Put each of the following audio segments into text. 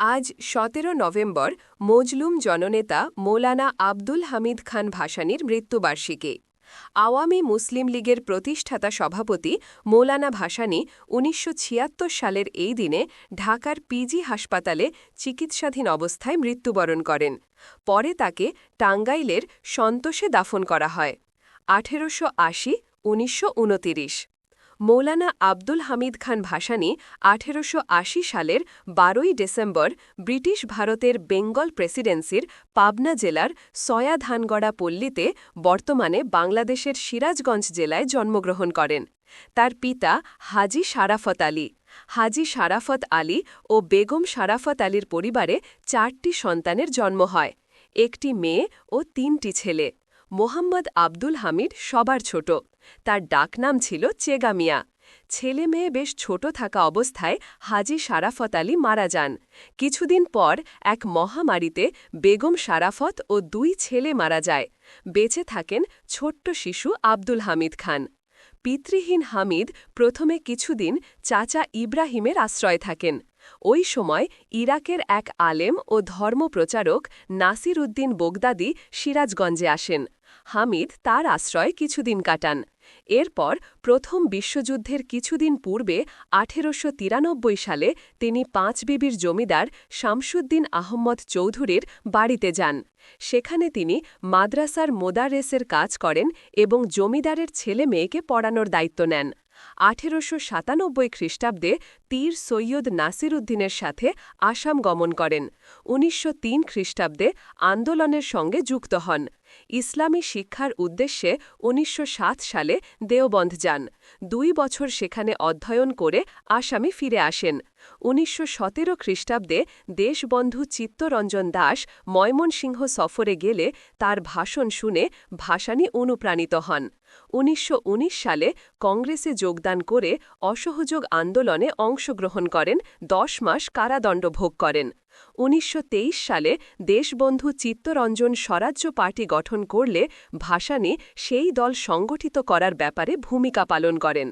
আজ সতেরো নভেম্বর মজলুম জননেতা মৌলানা আব্দুল হামিদ খান ভাসানীর মৃত্যুবার্ষিকী। আওয়ামী মুসলিম লীগের প্রতিষ্ঠাতা সভাপতি মৌলানা ভাসানী উনিশশো ছিয়াত্তর সালের এই দিনে ঢাকার পিজি হাসপাতালে চিকিৎসাধীন অবস্থায় মৃত্যুবরণ করেন। পরে তাকে টাঙ্গাইলের সন্তোষে দাফন করা হয়। আঠেরোশো আশি, উনিশশো মৌলানা আব্দুল হামিদ খান ভাসানী আঠেরোশো আশি সালের বারোই ডিসেম্বর ব্রিটিশ ভারতের বেঙ্গল প্রেসিডেন্সির পাবনা জেলার সয়াধানগড়া পল্লীতে বর্তমানে বাংলাদেশের সিরাজগঞ্জ জেলায় জন্মগ্রহণ করেন। তার পিতা হাজি সারাফত আলী। হাজি সারাফত আলী ও বেগম সারাফত আলীর পরিবারে চারটি সন্তানের জন্ম হয়, একটি মেয়ে ও তিনটি ছেলে। মোহাম্মদ আব্দুল হামিদ সবার ছোট। তার ডাকনাম ছিল চেগামিয়া ছেলে মেয়ে বেশ ছোট থাকা অবস্থায় হাজি সারাফত আলী মারা যান। কিছুদিন পর এক মহামারীতে বেগম সারাফত ও দুই ছেলে মারা যায়। বেঁচে থাকেন ছোট্ট শিশু আব্দুল হামিদ খান। পিতৃহীন হামিদ প্রথমে কিছুদিন চাচা ইব্রাহিমের আশ্রয় থাকেন। ওই সময় ইরাকের এক আলেম ও ধর্মপ্রচারক নাসির উদ্দিন বোগদাদি সিরাজগঞ্জে আসেন। হামিদ তার আশ্রয় কিছুদিন কাটান। এরপর প্রথম বিশ্বযুদ্ধের কিছুদিন পূর্বে আঠেরোশো তিরানব্বই সালে তিনি পাঁচবিবির জমিদার শামসুদ্দিন আহম্মদ চৌধুরীর বাড়িতে যান। সেখানে তিনি মাদ্রাসার মোদারেসের কাজ করেন এবং জমিদারের ছেলে মেয়েকে পড়ানোর দায়িত্ব নেন। আঠেরোশো সাতানব্বই খ্রিস্টাব্দে তীর সৈয়দ নাসির উদ্দিনের সাথে আসাম গমন করেন। উনিশশো তিন খ্রিস্টাব্দে আন্দোলনের সঙ্গে যুক্ত হন। ইসলামী শিক্ষার উদ্দেশ্যে উনিশশো সাত সালে দেওবন্ধ যান। দুই বছর সেখানে অধ্যয়ন করে আসামে ফিরে আসেন। উনিশশো সতেরো খ্রিস্টাব্দে দেশবন্ধু চিত্তরঞ্জন দাস ময়মনসিংহ সফরে গেলে তার ভাষণ শুনে ভাসানী অনুপ্রাণিত হন। উনিশশো উনিশ সালে কংগ্রেসে যোগদান করে অসহযোগ আন্দোলনে অংশগ্রহণ করেন, দশ মাস কারাদণ্ড ভোগ করেন। উনিশশো তেইশ সালে দেশবন্ধু চিত্তরঞ্জন স্বরাজ্য পার্টি গঠন করলে ভাসানী সেই দল সংগঠিত করার ব্যাপারে ভূমিকা পালন করেন।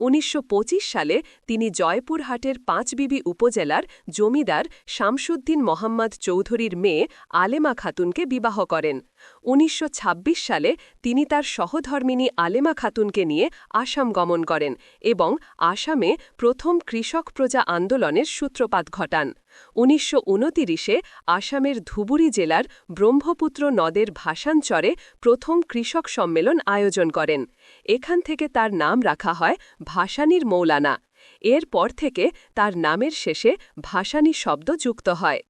উনিশশো পঁচিশ সালে তিনি জয়পুরহাটের পাঁচবিবি উপজেলার জমিদার শামসুদ্দিন মোহাম্মদ চৌধুরীর মেয়ে আলেমা খাতুনকে বিবাহ করেন। উনিশশো ছাব্বিশ সালে তিনি তার সহধর্মিনী আলেমা খাতুনকে নিয়ে আসাম গমন করেন এবং আসামে প্রথম কৃষক প্রজা আন্দোলনের সূত্রপাত ঘটান। উনিশশো আসামের ধুবুরি জেলার ব্রহ্মপুত্র নদের ভাষাঞ্চরে প্রথম কৃষক সম্মেলন আয়োজন করেন। এখান থেকে তার নাম রাখা হয় ভাসানীর মৌলানা। এর পর থেকে তার নামের শেষে ভাসানী শব্দ যুক্ত হয়।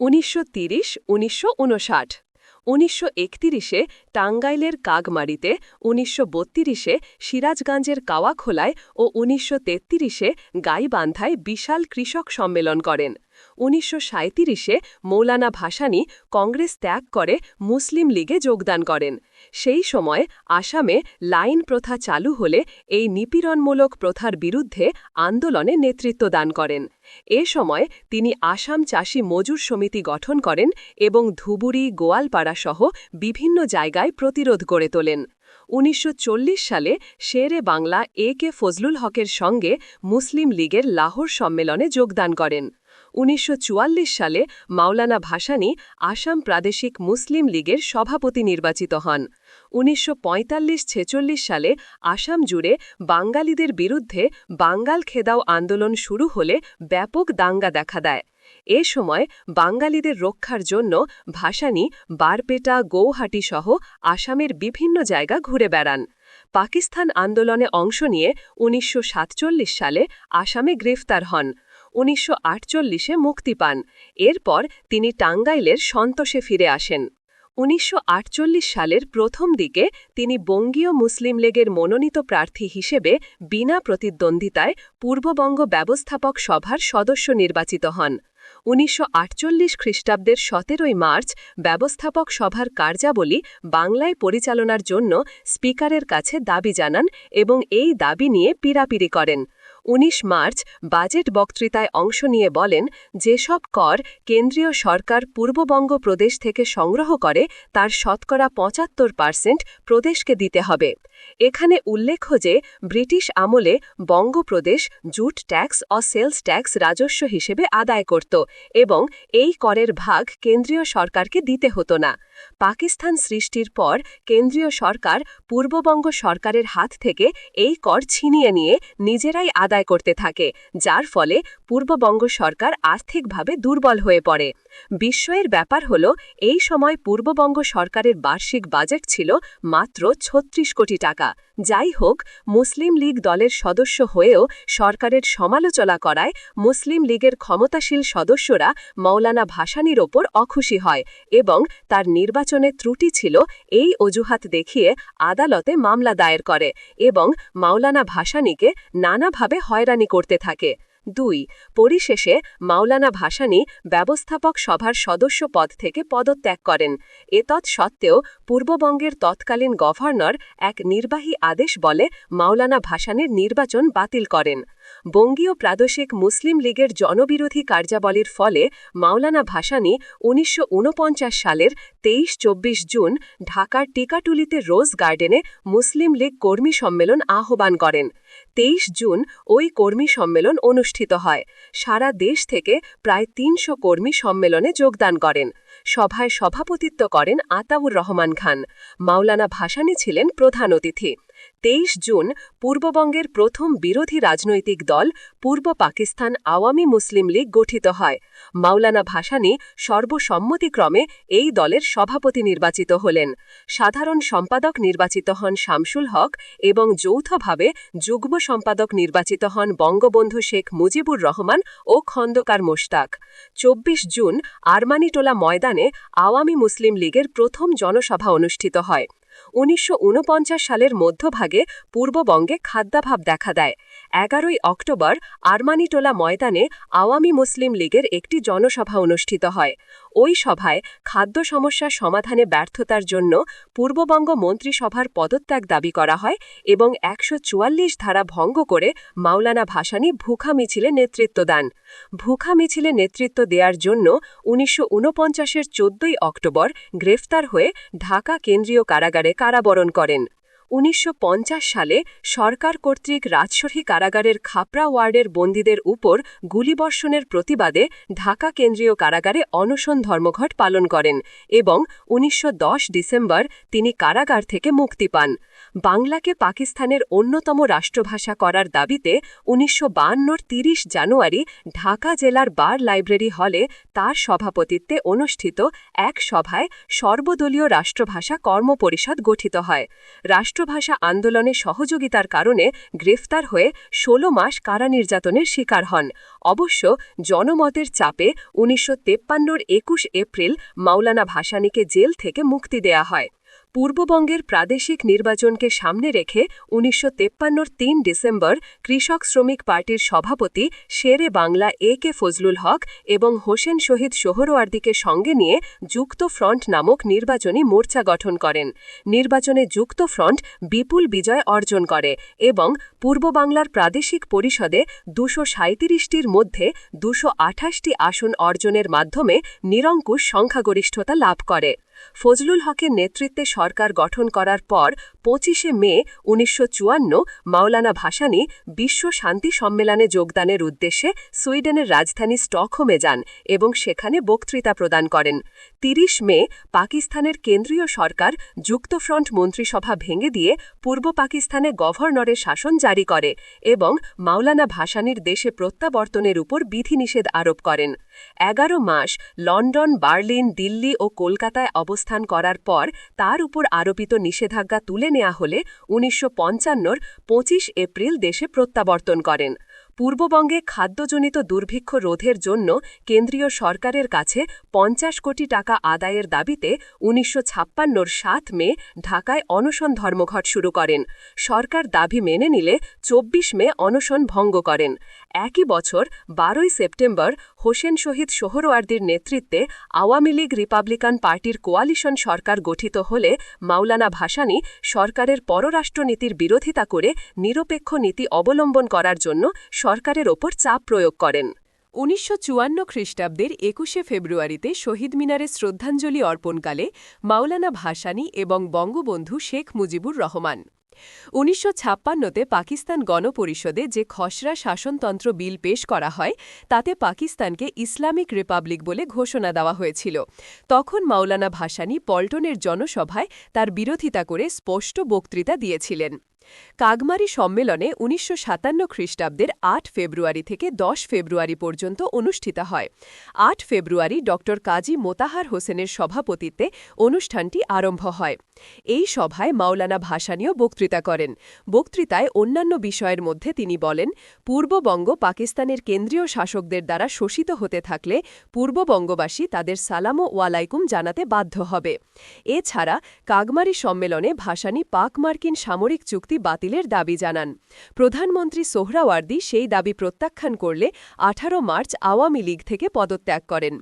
উনিশশো তিরিশ, উনিশশো উনিশশো একতিরিশে টাঙ্গাইলের কাগমারিতে উনিশশো বত্রিশে সিরাজগঞ্জের কাওয়াখোলায় ও উনিশশো তেত্রিশে গাইবান্ধায় বিশাল কৃষক সম্মেলন করেন। উনিশশো সাঁত্রিশে মৌলানা ভাসানী কংগ্রেস ত্যাগ করে মুসলিম লীগে যোগদান করেন। সেই সময় আসামে লাইন প্রথা চালু হলে এই নিপীড়নমূলক প্রথার বিরুদ্ধে আন্দোলনে নেতৃত্ব দান করেন। এ সময় তিনি আসাম চাষি মজুর সমিতি গঠন করেন এবং ধুবুরি গোয়ালপাড়া সহ বিভিন্ন জায়গায় প্রতিরোধ গড়ে তোলেন। উনিশশো চল্লিশ সালে শেরে বাংলা এ কে ফজলুল হকের সঙ্গে মুসলিম লীগের লাহোর সম্মেলনে যোগদান করেন। উনিশশো চুয়াল্লিশ সালে মাওলানা ভাসানী আসাম প্রাদেশিক মুসলিম লীগের সভাপতি নির্বাচিত হন। উনিশশো ছেচল্লিশ সালে আসাম জুড়ে বাঙালিদের বিরুদ্ধে বাঙ্গাল খেদাও আন্দোলন শুরু হলে ব্যাপক দাঙ্গা দেখা দেয়। এ সময় বাঙালিদের রক্ষার জন্য ভাসানী, বারপেটা, গৌহাটি সহ আসামের বিভিন্ন জায়গা ঘুরে বেড়ান। পাকিস্তান আন্দোলনে অংশ নিয়ে উনিশশো সাতচল্লিশ সালে আসামে গ্রেফতার হন। উনিশশো আটচল্লিশে মুক্তি পান। এরপর তিনি টাঙ্গাইলের সন্তোষে ফিরে আসেন। উনিশশো আটচল্লিশ সালের প্রথম দিকে তিনি বঙ্গীয় মুসলিম লীগের মনোনীত প্রার্থী হিসেবে বিনা প্রতিদ্বন্দ্বিতায় পূর্ববঙ্গ ব্যবস্থাপক সভার সদস্য নির্বাচিত হন। উনিশশো আটচল্লিশ খ্রিস্টাব্দের সতেরোই মার্চ ব্যবস্থাপক সভার কার্যাবলী বাংলায় পরিচালনার জন্য স্পিকারের কাছে দাবি জানান এবং এই দাবি নিয়ে পীড়াপিড়ি করেন। ১৯ মার্চ বাজেট বক্তৃতায় অংশ নিয়ে বলেন, যেসব কর কেন্দ্রীয় সরকার পূর্ববঙ্গ প্রদেশ থেকে সংগ্রহ করে, তার শতকরা পঁচাত্তর পার্সেন্ট প্রদেশকে দিতে হবে। এখানে উল্লেখ্য যে, ব্রিটিশ আমলে বঙ্গপ্রদেশ জুট ট্যাক্স ও সেলস ট্যাক্স রাজস্ব হিসেবে আদায় করত এবং এই করের ভাগ কেন্দ্রীয় সরকারকে দিতে হতো না। পাকিস্তান সৃষ্টির পর কেন্দ্রীয় সরকার পূর্ববঙ্গ সরকারের হাত থেকে এই কর ছিনিয়ে নিয়ে নিজেরাই আদায় করতে থাকে, যার ফলে পূর্ববঙ্গ সরকার আর্থিকভাবে দুর্বল হয়ে পড়ে। বিস্ময়ের ব্যাপার হল, এই সময় পূর্ববঙ্গ সরকারের বার্ষিক বাজেট ছিল মাত্র ছত্রিশ কোটি টাকা। যাই হোক মুসলিম লীগ দলের সদস্য হয়েও সরকারের সমালোচনা করায় মুসলিম লীগের ক্ষমতাশীল সদস্যরা মৌলানা ভাসানির ওপর অখুশি হয় এবং তার নির্বাচনে ত্রুটি ছিল এই অজুহাত দেখিয়ে আদালতে মামলা দায়ের করে এবং মাওলানা ভাসানিকে নানাভাবে হয়রানি করতে থাকে। দুই, পরিশেষে মাওলানা ভাসানী ব্যবস্থাপক সভার সদস্য পদ থেকে পদত্যাগ করেন। এতৎ সত্ত্বেও পূর্ববঙ্গের তৎকালীন গভর্নর এক নির্বাহী আদেশ বলে মাওলানা ভাসানীর নির্বাচন বাতিল করেন। বঙ্গীয় প্রাদেশিক মুসলিম লীগের জনবিরোধী কার্যাবলীর ফলে মাওলানা ভাসানী উনিশশো সালের তেইশ চব্বিশ জুন ঢাকার টিকাটুলিতে রোজ গার্ডেনে মুসলিম লীগ কর্মী সম্মেলন আহ্বান করেন। তেইশ জুন ওই কর্মী সম্মেলন অনুষ্ঠিত হয়। সারা দেশ থেকে প্রায় তিনশো কর্মী সম্মেলনে যোগদান করেন। সভায় সভাপতিত্ব করেন আতাউর রহমান খান। মাওলানা ভাসানী ছিলেন প্রধান অতিথি। তেইশ জুন পূর্ববঙ্গের প্রথম বিরোধী রাজনৈতিক দল পূর্ব পাকিস্তান আওয়ামী মুসলিম লীগ গঠিত হয়। মাওলানা ভাসানী সর্বসম্মতিক্রমে এই দলের সভাপতি নির্বাচিত হলেন। সাধারণ সম্পাদক নির্বাচিত হন শামসুল হক এবং যৌথভাবে যুগ্ম সম্পাদক নির্বাচিত হন বঙ্গবন্ধু শেখ মুজিবুর রহমান ও খন্দকার মোশতাক। চব্বিশ জুন আরমানিটোলা ময়দানে আওয়ামী মুসলিম লীগের প্রথম জনসভা অনুষ্ঠিত হয়। উনিশশো ঊনপঞ্চাশ সালের মধ্যভাগে পূর্ববঙ্গে খাদ্যাভাব দেখা দেয়। এগারোই অক্টোবর আরমানিটোলা ময়দানে আওয়ামী মুসলিম লীগের একটি জনসভা অনুষ্ঠিত হয়। ওই সভায় খাদ্য সমস্যা সমাধানে ব্যর্থতার জন্য পূর্ববঙ্গ মন্ত্রিসভার পদত্যাগ দাবি করা হয় এবং একশো চুয়াল্লিশ ধারা ভঙ্গ করে মাওলানা ভাসানী ভুখা মিছিলে নেতৃত্ব দেন। ভুখা মিছিলে নেতৃত্ব দেওয়ার জন্য উনিশশো উনপঞ্চাশের চোদ্দই অক্টোবর গ্রেফতার হয়ে ঢাকা কেন্দ্রীয় কারাগারে কারাবরণ করেন। উনিশশো পঞ্চাশ সালে সরকার কর্তৃক রাজশাহী কারাগারের খাপড়া ওয়ার্ডের বন্দীদের উপর গুলিবর্ষণের প্রতিবাদে ঢাকা কেন্দ্রীয় কারাগারে অনশন ধর্মঘট পালন করেন এবং উনিশশো দশ ডিসেম্বর তিনি কারাগার থেকে মুক্তি পান। বাংলাকে পাকিস্তানের অন্যতম রাষ্ট্রভাষা করার দাবিতে উনিশশো বায়ান্নর তিরিশ জানুয়ারি ঢাকা জেলার বার লাইব্রেরি হলে তার সভাপতিত্বে অনুষ্ঠিত এক সভায় সর্বদলীয় রাষ্ট্রভাষা কর্মপরিষদ গঠিত হয়। রাষ্ট্রভাষা আন্দোলনে সহযোগিতার কারণে গ্রেফতার হয়ে ১৬ মাস কারা নির্যাতনের শিকার হন। অবশ্য জনমতের চাপে উনিশশো তেপ্পান্নর একুশ এপ্রিল মাওলানা ভাসানীকে জেল থেকে মুক্তি দেয়া হয়। পূর্ববঙ্গের প্রাদেশিক নির্বাচনকে সামনে রেখে উনিশশো তেপ্পান্নর তিন ডিসেম্বর কৃষক শ্রমিক পার্টির সভাপতি শেরে বাংলা, এ কে ফজলুল হক এবং হোসেন শহীদ সোহরওয়ার্দিকে সঙ্গে নিয়ে যুক্ত ফ্রন্ট নামক নির্বাচনী মোর্চা গঠন করেন। নির্বাচনে যুক্ত ফ্রন্ট বিপুল বিজয় অর্জন করে এবং পূর্ব বাংলার প্রাদেশিক পরিষদে দুশো সাঁত্রিশটির মধ্যে দুশো আঠাশটি আসন অর্জনের মাধ্যমে নিরঙ্কুশ সংখ্যাগরিষ্ঠতা লাভ করে। ফজলুল হকের নেতৃত্বে সরকার গঠন করার পর পঁচিশে মে উনিশশো চুয়ান্ন মাওলানা ভাসানী বিশ্ব শান্তি সম্মেলনে যোগদানের উদ্দেশ্যে সুইডেনের রাজধানী স্টকহোমে যান এবং সেখানে বক্তৃতা প্রদান করেন। তিরিশ মে পাকিস্তানের কেন্দ্রীয় সরকার যুক্তফ্রন্ট মন্ত্রিসভা ভেঙে দিয়ে পূর্ব পাকিস্তানে গভর্নরের শাসন জারি করে এবং মাওলানা ভাসানির দেশে প্রত্যাবর্তনের উপর বিধিনিষেধ আরোপ করেন। এগারো মাস লন্ডন, বার্লিন, দিল্লি ও কলকাতায় অবস্থান করার পর তার উপর আরোপিত নিষেধাজ্ঞা তুলে নেওয়া হলে উনিশশো পঞ্চান্নর পঁচিশ এপ্রিল দেশে প্রত্যাবর্তন করেন। পূর্ববঙ্গে খাদ্যজনিত দুর্ভিক্ষ রোধের জন্য কেন্দ্রীয় সরকারের কাছে পঞ্চাশ কোটি টাকা আদায়ের দাবিতে উনিশশো ছাপ্পান্নর সাত মে ঢাকায় অনশন ধর্মঘট শুরু করেন। সরকার দাবি মেনে নিলে চব্বিশ মে অনশন ভঙ্গ করেন। একই বছর বারোই সেপ্টেম্বর হোসেন শহীদ সোহরওয়ার্দির নেতৃত্বে আওয়ামী লীগ রিপাবলিকান পার্টির কোয়ালিশন সরকার গঠিত হলে মাওলানা ভাসানী সরকারের পররাষ্ট্রনীতির বিরোধিতা করে নিরপেক্ষ নীতি অবলম্বন করার জন্য সরকারের ওপর চাপ প্রয়োগ করেন। উনিশশো চুয়ান্ন খ্রিস্টাব্দের একুশে ফেব্রুয়ারিতে শহীদ মিনারে শ্রদ্ধাঞ্জলি অর্পণকালে মাওলানা ভাসানী এবং বঙ্গবন্ধু শেখ মুজিবুর রহমান উনিশশো ছাপ্পান্নতে পাকিস্তান গণপরিষদে যে খসড়া শাসনতন্ত্র বিল পেশ করা হয়, তাতে পাকিস্তানকে ইসলামিক রিপাবলিক বলে ঘোষণা দেওয়া হয়েছিল। তখন মাওলানা ভাসানী পল্টনের জনসভায় তার বিরোধিতা করে স্পষ্ট বক্তৃতা দিয়েছিলেন। কাগমারি সম্মেলনে উনিশশো সাতান্ন খ্রিস্টাব্দের আট ফেব্রুয়ারি থেকে দশ ফেব্রুয়ারি পর্যন্ত অনুষ্ঠিত হয়। আট ফেব্রুয়ারি ড. কাজী মোতাহার হোসেনের সভাপতিত্বে অনুষ্ঠানটি আরম্ভ হয়। এই সভায় মাওলানা ভাসানীয় বক্তৃতা করেন। বক্তৃতায় অন্যান্য বিষয়ের মধ্যে তিনি বলেন, পূর্ববঙ্গ পাকিস্তানের কেন্দ্রীয় শাসকদের দ্বারা শোষিত হতে থাকলে পূর্ববঙ্গবাসী তাদের সালাম ও ওয়ালাইকুম জানাতে বাধ্য হবে। এছাড়া কাগমারি সম্মেলনে ভাসানী পাক মার্কিন সামরিক চুক্তি বাতিলের দাবি জানান। প্রধানমন্ত্রী সোহরাওয়ার্দি সেই দাবি প্রত্যাখ্যান করলে আঠারো মার্চ আওয়ামী লীগ থেকে পদত্যাগ করেন।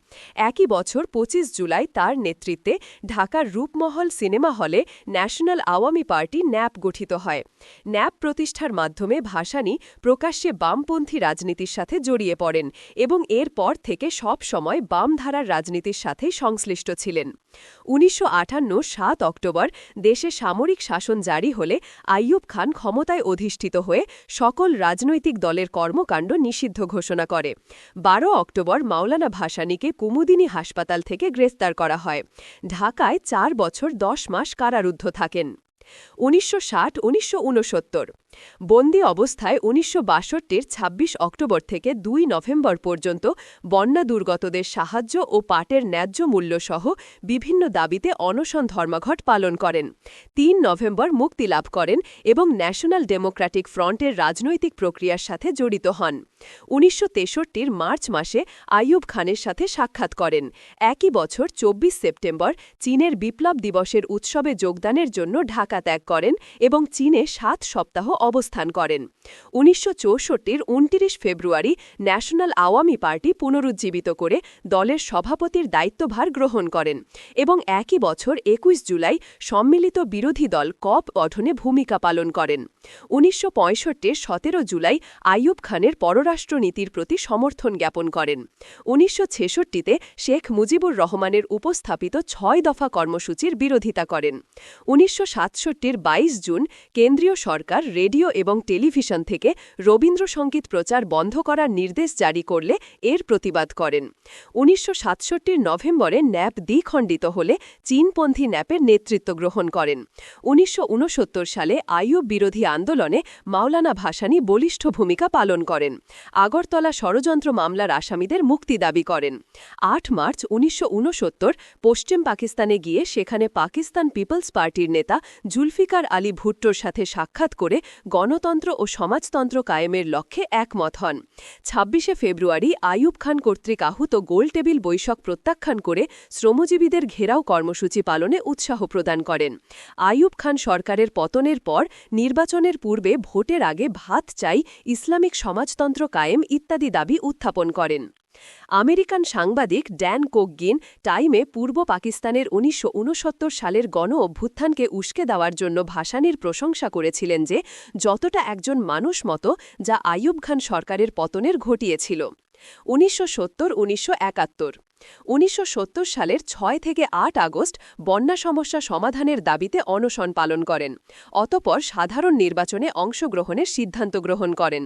একই বছর ২৫ জুলাই তার নেতৃত্বে ঢাকার Rupmahal cinema hall national Awami party NAP গঠিত হয়। ন্যাপ প্রতিষ্ঠার মাধ্যমে ভাসানী প্রকাশ্যে বামপন্থী রাজনীতির সাথে জড়িয়ে পড়েন এবং এর পর থেকে সব সময় বামধারার রাজনীতির সাথে সংশ্লিষ্ট ছিলেন। উনিশশো সাত অক্টোবর দেশে সামরিক শাসন জারি হলে আইয়ুব খান ক্ষমতায় অধিষ্ঠিত হয়ে সকল রাজনৈতিক দলের কর্মকাণ্ড নিষিদ্ধ ঘোষণা করে। বারো অক্টোবর মাওলানা ভাসানীকে কুমুদিনী হাসপাতাল থেকে গ্রেফতার করা হয়। ঢাকায় চার বছর দশ মাস কারারুদ্ধ থাকেন। উনিশশো ষাট, উনিশশো বন্দি অবস্থায় উনিশশো বাষট্টির ২৬ অক্টোবর থেকে দুই নভেম্বর পর্যন্ত বন্যা দুর্গতদের সাহায্য ও পাটের ন্যায্য মূল্যসহ বিভিন্ন দাবিতে অনশন ধর্মঘট পালন করেন। তিন নভেম্বর মুক্তি লাভ করেন এবং ন্যাশনাল ডেমোক্র্যাটিক ফ্রন্টের রাজনৈতিক প্রক্রিয়ার সাথে জড়িত হন। উনিশশো মার্চ মাসে আইয়ুব খানের সাথে সাক্ষাৎ করেন। একই বছর ২৪ সেপ্টেম্বর চীনের বিপ্লব দিবসের উৎসবে যোগদানের জন্য ঢাকা ত্যাগ করেন এবং চীনে সাত সপ্তাহ অবস্থান করেন। উনিশশো চৌষট্টির উনত্রিশ ফেব্রুয়ারি ন্যাশনাল আওয়ামী পার্টি পুনরুজ্জীবিত করে দলের সভাপতির দায়িত্বভার গ্রহণ করেন এবং একই বছর একুশ জুলাই সম্মিলিত বিরোধী দল কপ গঠনে ভূমিকা পালন করেন। উনিশশো পঁয়ষট্টির সতেরো জুলাই আইয়ুব খানের পররাষ্ট্রনীতির প্রতি সমর্থন জ্ঞাপন করেন। উনিশশো ছেষট্টিতে শেখ মুজিবুর রহমানের উপস্থাপিত ছয় দফা কর্মসূচির বিরোধিতা করেন। উনিশশো সাতষট্টির বাইশ জুন কেন্দ্রীয় সরকার রেডিও এবং টেলিভিশন থেকে রবীন্দ্রসঙ্গীত প্রচার বন্ধ করার নির্দেশ জারি করলে এর প্রতিবাদ করেন। উনিশশো নভেম্বরে ন্যাপ দ্বিখণ্ডিত হলে চীনপন্থী ন্যাপের নেতৃত্ব গ্রহণ করেন। উনিশশো সালে আইয়ুব বিরোধী আন্দোলনে মাওলানা ভাসানী বলিষ্ঠ ভূমিকা পালন করেন। আগরতলা ষড়যন্ত্র মামলার আসামিদের মুক্তি দাবি করেন। আট মার্চ উনিশশো উনসত্তর পশ্চিম পাকিস্তানে গিয়ে সেখানে পাকিস্তান পিপলস পার্টির নেতা জুলফিকার আলী ভুট্টোর সাথে সাক্ষাৎ করে গণতন্ত্র ও সমাজতন্ত্র কায়েমের লক্ষ্যে একমত হন। ছাব্বিশে ফেব্রুয়ারি আইয়ুব খান কর্তৃক আহুত গোলটেবিল বৈঠক প্রত্যাখ্যান করে শ্রমজীবীদের ঘেরাও কর্মসূচি পালনে উৎসাহ প্রদান করেন। আইয়ুব খান সরকারের পতনের পর নির্বাচনের পূর্বে ভোটের আগে ভাত চাই, ইসলামিক সমাজতন্ত্র কায়েম ইত্যাদি দাবি উত্থাপন করেন। আমেরিকান সাংবাদিক ড্যান কোকগিন টাইমে পূর্ব পাকিস্তানের উনিশশো ঊনসত্তর সালের গণ অভ্যুত্থানকে উস্কে দেওয়ার জন্য ভাসানির প্রশংসা করেছিলেন যে, যতটা একজন মানুষ মতো যা আইয়ুব খান সরকারের পতনের ঘটিয়েছিল। উনিশশো সত্তর, উনিশশো একাত্তর উনিশশো সত্তর সালের ছয় থেকে আট আগস্ট বন্যা সমস্যা সমাধানের দাবিতে অনশন পালন করেন, অতপর সাধারণ নির্বাচনে অংশগ্রহণের সিদ্ধান্ত গ্রহণ করেন।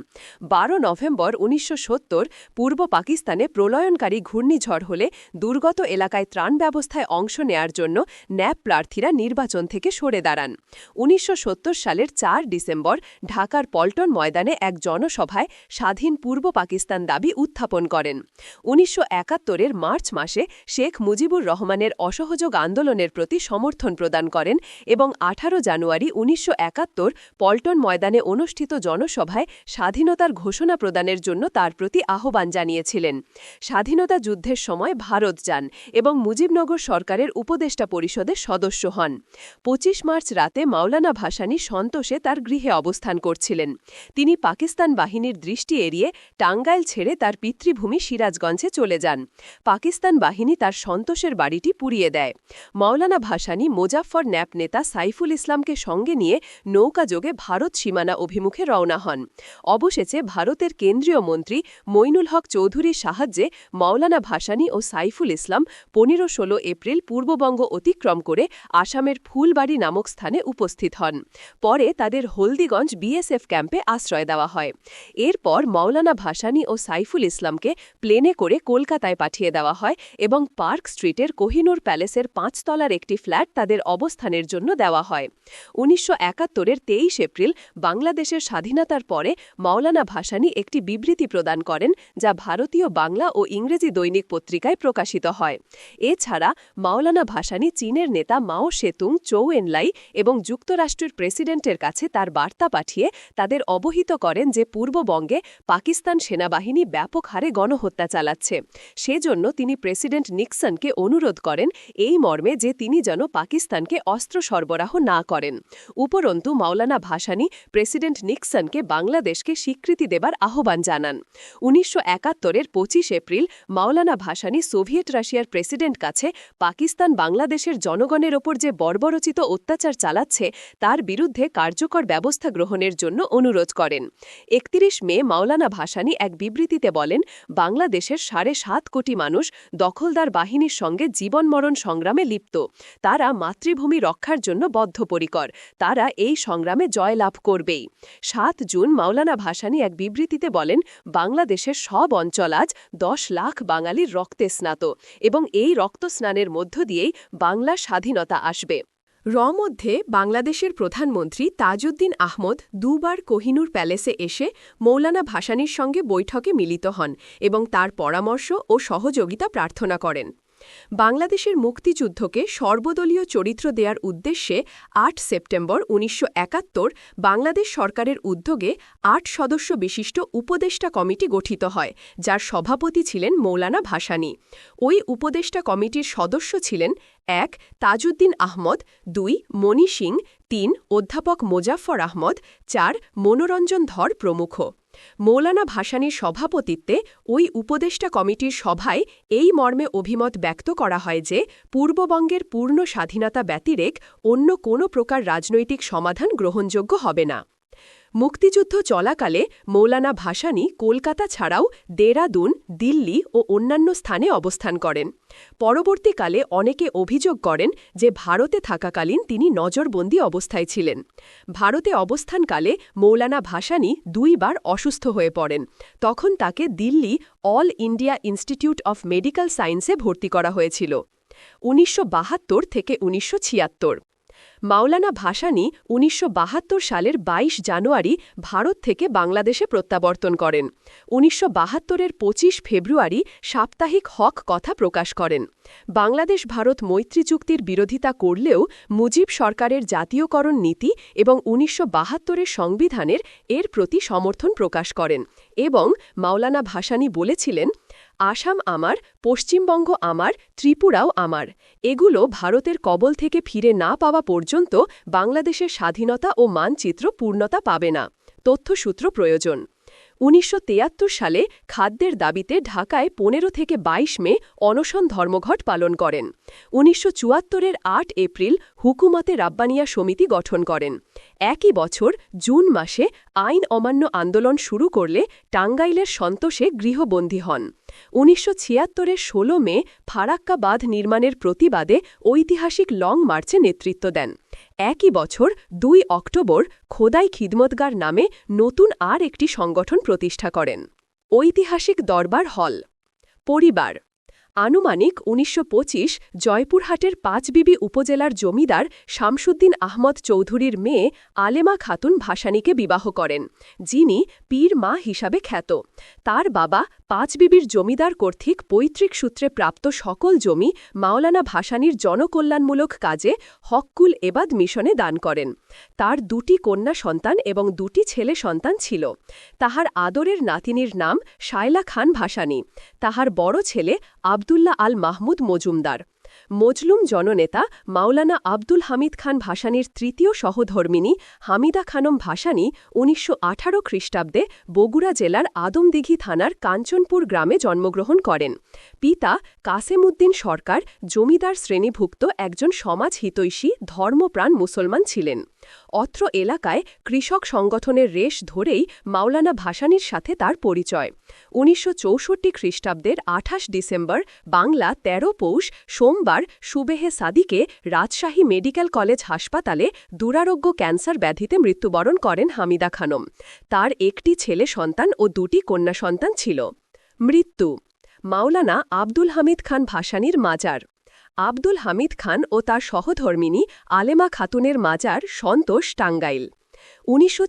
বারো নভেম্বর উনিশশো সত্তর পূর্ব পাকিস্তানে প্রলয়নকারী ঘূর্ণিঝড় হলে দুর্গত এলাকায় ত্রাণ ব্যবস্থায় অংশ নেয়ার জন্য ন্যাপ প্রার্থীরা নির্বাচন থেকে সরে দাঁড়ান। উনিশশো সত্তর সালের চার ডিসেম্বর ঢাকার পল্টন ময়দানে এক জনসভায় স্বাধীন পূর্ব পাকিস্তান দাবি উত্থাপন করেন। উনিশশো একাত্তরের মার্চ মার্চ মাসে শেখ মুজিবুর রহমানের অসহযোগ আন্দোলনের প্রতি সমর্থন প্রদান করেন এবং আঠারো জানুয়ারি উনিশশো একাত্তর পল্টন ময়দানে অনুষ্ঠিত জনসভায় স্বাধীনতার ঘোষণা প্রদানের জন্য তার প্রতি আহ্বান জানিয়েছিলেন। স্বাধীনতা যুদ্ধের সময় ভারত যান এবং মুজিবনগর সরকারের উপদেষ্টা পরিষদের সদস্য হন। পঁচিশ মার্চ রাতে মাওলানা ভাসানী সন্তোষে তার গৃহে অবস্থান করছিলেন। তিনি পাকিস্তান বাহিনীর দৃষ্টি এড়িয়ে টাঙ্গাইল ছেড়ে তার পিতৃভূমি সিরাজগঞ্জে চলে যান। পাকিস্তান বাহিনী তার সন্তোষের বাড়িটি পুড়িয়ে দেয়। মাওলানা ভাসানী মোজাফর ন্যাপ নেতা সাইফুল ইসলামকে সঙ্গে নিয়ে নৌকাযোগে ভারত সীমানা অভিমুখে রওনা হন। অবশেষে ভারতের কেন্দ্রীয় মন্ত্রী মইনুল হক চৌধুরীর সাহায্যে মাওলানা ভাসানী ও সাইফুল ইসলাম পনেরো ষোলো এপ্রিল পূর্ববঙ্গ অতিক্রম করে আসামের ফুলবাড়ি নামক স্থানে উপস্থিত হন। পরে তাদের হলদিগঞ্জ বিএসএফ ক্যাম্পে আশ্রয় দেওয়া হয়। এরপর মাওলানা ভাসানী ও সাইফুল ইসলামকে প্লেনে করে কলকাতায় পাঠিয়ে দেওয়া হয়। এবং পার্ক স্ট্রিটের কোহিনুর প্যালেসের পাঁচতলার একটি ফ্ল্যাট তাদের অবস্থানের জন্য দেওয়া হয়। উনিশশো একাত্তরের তেইশ এপ্রিল বাংলাদেশের স্বাধীনতার পরে মাওলানা ভাসানী একটি বিবৃতি প্রদান করেন যা ভারতীয় বাংলা ও ইংরেজি দৈনিক পত্রিকায় প্রকাশিত হয়। এছাড়া মাওলানা ভাসানী চীনের নেতা মাও সেতুং, চৌ এনলাই এবং যুক্তরাষ্ট্রের প্রেসিডেন্টের কাছে তার বার্তা পাঠিয়ে তাদের অবহিত করেন যে পূর্ববঙ্গে পাকিস্তান সেনাবাহিনী ব্যাপক হারে গণহত্যা চালাচ্ছে। সেজন্য তিনি প্রেসিডেন্ট নিক্সনকে অনুরোধ করেন এই মর্মে যে তিনি যেন পাকিস্তানকে অস্ত্র সরবরাহ না করেন। উপরন্তু, মাওলানা ভাসানী প্রেসিডেন্ট নিক্সনকে বাংলাদেশকে স্বীকৃতি দেবার আহ্বান জানান। উনিশশো একাত্তরের পঁচিশ এপ্রিল মাওলানা ভাসানী সোভিয়েত রাশিয়ার প্রেসিডেন্ট কাছে পাকিস্তান বাংলাদেশের জনগণের ওপর যে বর্বরচিত অত্যাচার চালাচ্ছে, তার বিরুদ্ধে কার্যকর ব্যবস্থা গ্রহণের জন্য অনুরোধ করেন। একত্রিশ মে মাওলানা ভাসানী এক বিবৃতিতে বলেন, বাংলাদেশের সাড়ে সাত কোটি মানুষ দখলদার বাহিনীর সঙ্গে জীবনমরণ সংগ্রামে লিপ্ত। তারা মাতৃভূমি রক্ষার জন্য বদ্ধপরিকর। তারা এই সংগ্রামে জয়লাভ করবেই। সাত জুন মাওলানা ভাসানী এক বিবৃতিতে বলেন, বাংলাদেশের সব অঞ্চল আজ দশ লাখ বাঙালির রক্তে স্নাত এবং এই রক্তস্নানের মধ্য দিয়েই বাংলা স্বাধীনতা আসবে। র মধ্যে বাংলাদেশের প্রধানমন্ত্রী তাজউদ্দিন আহমদ দুবার কোহিনুর প্যালেসে এসে মৌলানা ভাসানীর সঙ্গে বৈঠকে মিলিত হন এবং তার পরামর্শ ও সহযোগিতা প্রার্থনা করেন। বাংলাদেশের মুক্তিযুদ্ধকে সর্বদলীয় চরিত্র দেওয়ার উদ্দেশ্যে আট সেপ্টেম্বর উনিশশো একাত্তর বাংলাদেশ সরকারের উদ্যোগে আট সদস্য বিশিষ্ট উপদেষ্টা কমিটি গঠিত হয়, যার সভাপতি ছিলেন মৌলানা ভাসানী। ওই উপদেষ্টা কমিটির সদস্য ছিলেন এক, তাজউদ্দিন আহমদ, দুই, মণি সিং, তিন, অধ্যাপক মোজাফর আহমদ, চার, মনোরঞ্জন ধর প্রমুখ। মৌলানা ভাসানীর সভাপতিত্বে ওই উপদেষ্টা কমিটির সভায় এই মর্মে অভিমত ব্যক্ত করা হয় যে, পূর্ববঙ্গের পূর্ণ স্বাধীনতা ব্যতিরেক অন্য কোনো প্রকার রাজনৈতিক সমাধান গ্রহণযোগ্য হবে না। মুক্তিযুদ্ধ চলাকালে মৌলানা ভাসানী কলকাতা ছাড়াও দেরাদুন, দিল্লি ও অন্যান্য স্থানে অবস্থান করেন। পরবর্তীকালে অনেকে অভিযোগ করেন যে ভারতে থাকাকালীন তিনি নজরবন্দি অবস্থায় ছিলেন। ভারতে অবস্থানকালে মৌলানা ভাসানী দুইবার অসুস্থ হয়ে পড়েন। তখন তাকে Delhi all India institute of medical সায়েন্সে ভর্তি করা হয়েছিল। উনিশশো বাহাত্তর থেকে উনিশশো ছিয়াত্তর। মাওলানা ভাসানী উনিশশো সালের ২২ জানুয়ারি ভারত থেকে বাংলাদেশে প্রত্যাবর্তন করেন। উনিশশো বাহাত্তরের পঁচিশ ফেব্রুয়ারি সাপ্তাহিক হক কথা প্রকাশ করেন। বাংলাদেশ ভারত মৈত্রী চুক্তির বিরোধিতা করলেও মুজিব সরকারের জাতীয়করণ নীতি এবং উনিশশো বাহাত্তরের সংবিধানের এর প্রতি সমর্থন প্রকাশ করেন এবং মাওলানা ভাসানী বলেছিলেন আসাম আমার, পশ্চিমবঙ্গ আমার, ত্রিপুরাও আমার। এগুলো ভারতের কবল থেকে ফিরে না পাওয়া পর্যন্ত বাংলাদেশের স্বাধীনতা ও মানচিত্র পূর্ণতা পাবে না। তথ্যসূত্র প্রয়োজন। উনিশশো সালে খাদ্যের দাবিতে ঢাকায় পনেরো থেকে ২২ মে অনশন ধর্মঘট পালন করেন। উনিশশো চুয়াত্তরের আট এপ্রিল হুকুমতে রাব্বানিয়া সমিতি গঠন করেন। একই বছর জুন মাসে আইন অমান্য আন্দোলন শুরু করলে টাঙ্গাইলের সন্তোষে গৃহবন্দী হন। উনিশশো ছিয়াত্তরের ষোলো মে ফারাক্কা বাঁধ নির্মাণের প্রতিবাদে ঐতিহাসিক লং মার্চে নেতৃত্ব দেন। একই বছর দুই অক্টোবর খোদাই খিদমতগার নামে নতুন আর একটি সংগঠন প্রতিষ্ঠা করেন। ঐতিহাসিক দরবার হল। পরিবার। আনুমানিক উনিশশো পঁচিশ জয়পুরহাটের পাঁচবিবি উপজেলার জমিদার শামসুদ্দিন আহমদ চৌধুরীর মেয়ে আলেমা খাতুন ভাসানীকে বিবাহ করেন, যিনি পীর মা হিসাবে খ্যাত। তার বাবা পাঁচবিবির জমিদার কর্তৃক পৈতৃক সূত্রে প্রাপ্ত সকল জমি মাওলানা ভাসানির জনকল্যাণমূলক কাজে হক্কুল এবাদ মিশনে দান করেন। তার দুটি কন্যা সন্তান এবং দুটি ছেলে সন্তান ছিল। তাহার আদরের নাতিনীর নাম শায়লা খান ভাসানী। তাহার বড় ছেলে আবদুল্লাহ আল মাহমুদ মজুমদার। মজলুম জননেতা মাওলানা আব্দুল হামিদ খান ভাসানির তৃতীয় সহধর্মিনী হামিদা খানম ভাসানি উনিশশো আঠারো খ্রিস্টাব্দে বগুড়া জেলার আদমদিঘি থানার কাঞ্চনপুর গ্রামে জন্মগ্রহণ করেন। পিতা কাসেমউদ্দিন সরকার, জমিদার শ্রেণীভুক্ত একজন সমাজ হিতৈষী ধর্মপ্রাণ মুসলমান ছিলেন। অত্র এলাকায় কৃষক সংগঠনের রেশ ধরেই মাওলানা ভাসানীর সাথে তার পরিচয়। উনিশশো চৌষট্টি খ্রিস্টাব্দের আঠাশ ডিসেম্বর, বাংলা ১৩ পৌষ, সোমবার সুবেহে সাদিকে রাজশাহী মেডিকেল কলেজ হাসপাতালে দুরারোগ্য ক্যান্সার ব্যাধিতে মৃত্যুবরণ করেন হামিদা খানম। তার একটি ছেলে সন্তান ও দুটি কন্যা সন্তান ছিল। মৃত্যু। মাওলানা আব্দুল হামিদ খান ভাসানীর মাজার। আব্দুল হামিদ খান ও তার সহধর্মিনী আলেমা খাতুনের মাজার সন্তোষ টাঙ্গাইল। উনিশশো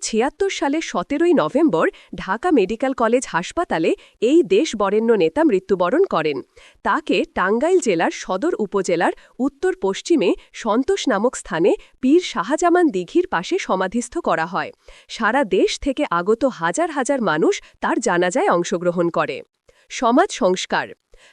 সালে সতেরোই নভেম্বর ঢাকা মেডিকেল কলেজ হাসপাতালে এই দেশ বরেণ্য নেতা মৃত্যুবরণ করেন। তাকে টাঙ্গাইল জেলার সদর উপজেলার উত্তর পশ্চিমে সন্তোষ নামক স্থানে পীর শাহজামান দিঘির পাশে সমাধিস্থ করা হয়। সারা দেশ থেকে আগত হাজার হাজার মানুষ তার জানাজায় অংশগ্রহণ করে। সমাজ সংস্কার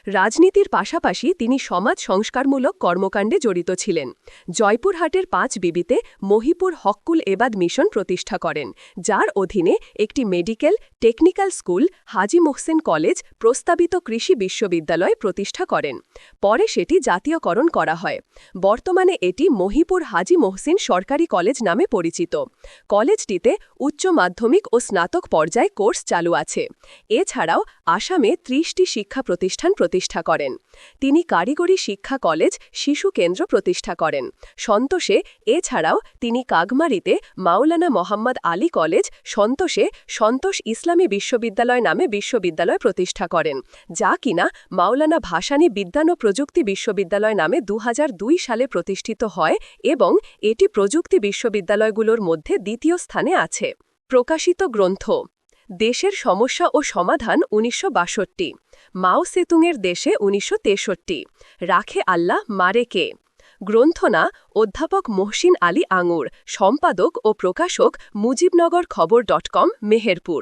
রাজনীতির পাশাপাশি তিনি সমাজ সংস্কারমূলক কর্মকাণ্ডে জড়িত ছিলেন। জয়পুরহাটের পাঁচ বিবিতে মহিপুর হক্কুল এবাদ মিশন প্রতিষ্ঠা করেন, যার অধীনে একটি medical technical school, Haji Mohsin college প্রস্তাবিত কৃষি বিশ্ববিদ্যালয় প্রতিষ্ঠা করেন। পরে সেটি জাতীয়করণ করা হয়। বর্তমানে এটি মহিপুর হাজি মোহসিন সরকারি কলেজ নামে পরিচিত। কলেজটিতে উচ্চ মাধ্যমিক ও স্নাতক পর্যায়ে কোর্স চালু আছে। এছাড়াও আসামে ত্রিশটি শিক্ষা প্রতিষ্ঠান প্রতিষ্ঠা করেন। তিনি কারিগরি শিক্ষা কলেজ শিশু কেন্দ্র প্রতিষ্ঠা করেন। সন্তোষে এছাড়াও তিনি কাগমারিতে মাওলানা মোহাম্মদ আলী কলেজ সন্তোষে সন্তোষ ইসলামী বিশ্ববিদ্যালয় নামে বিশ্ববিদ্যালয় প্রতিষ্ঠা করেন, যা কিনা মাওলানা ভাসানী বিজ্ঞান ও প্রযুক্তি বিশ্ববিদ্যালয় নামে দু হাজার দুই সালে প্রতিষ্ঠিত হয় এবং এটি প্রযুক্তি বিশ্ববিদ্যালয়গুলোর মধ্যে দ্বিতীয় স্থানে আছে। প্রকাশিত গ্রন্থ দেশের সমস্যা ও সমাধান উনিশশো বাষট্টি। মাও সেতুংয়ের দেশে উনিশশো তেষট্টি। রাখে আল্লাহ মারে কে। গ্রন্থনা অধ্যাপক মহসিন আলী আঙুর। সম্পাদক ও প্রকাশক মুজিবনগর খবর ডট কম, মেহেরপুর।